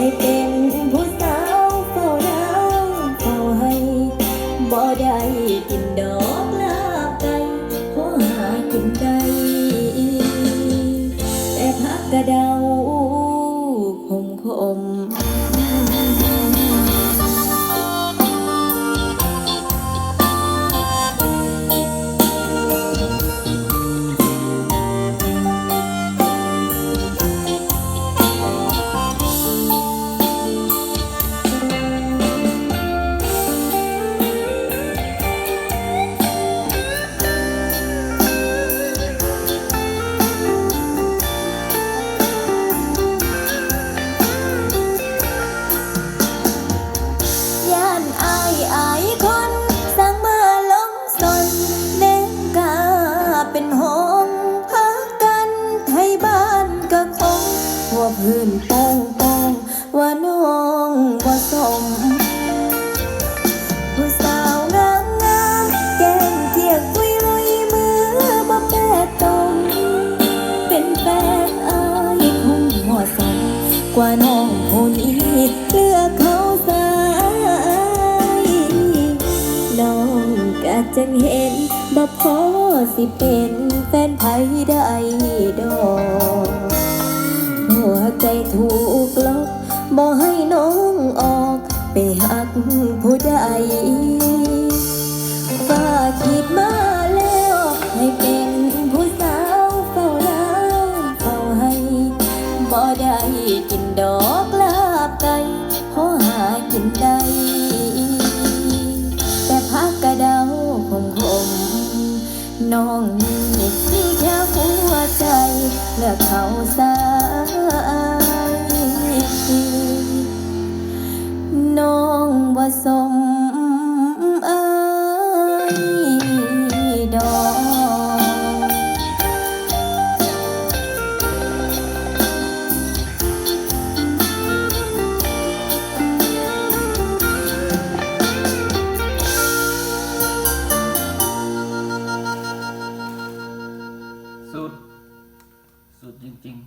ให้เป็นผู้สาวเฝ้าน้ำเฝ้าให้บ่ได้กินดอกลาบไก่ขอหากินได้แต่พักกระเดา ว่าพื้นป้งโป้งว่าน้องว่าสม ผู้สาวงามงามแก้มเทียกคุยลุยมือบ่แปดตรงเป็นแฟนอายคงเหมาะสมกว่าน้องคนนี้เลือกเขาสายน้องก็จังเห็นบ่พอสิเป็นแฟนไผได้ดอก ใจถูกล็อกบ่ให้น้องออก ไปหักผู้ใดฝากคิดมาแล้ว ให้เป็นผู้สาวเฝ้าน้ำเฝ้าให้บ่ได้กินดอกลาบไก่ขอหากินได้ และเขาสา день.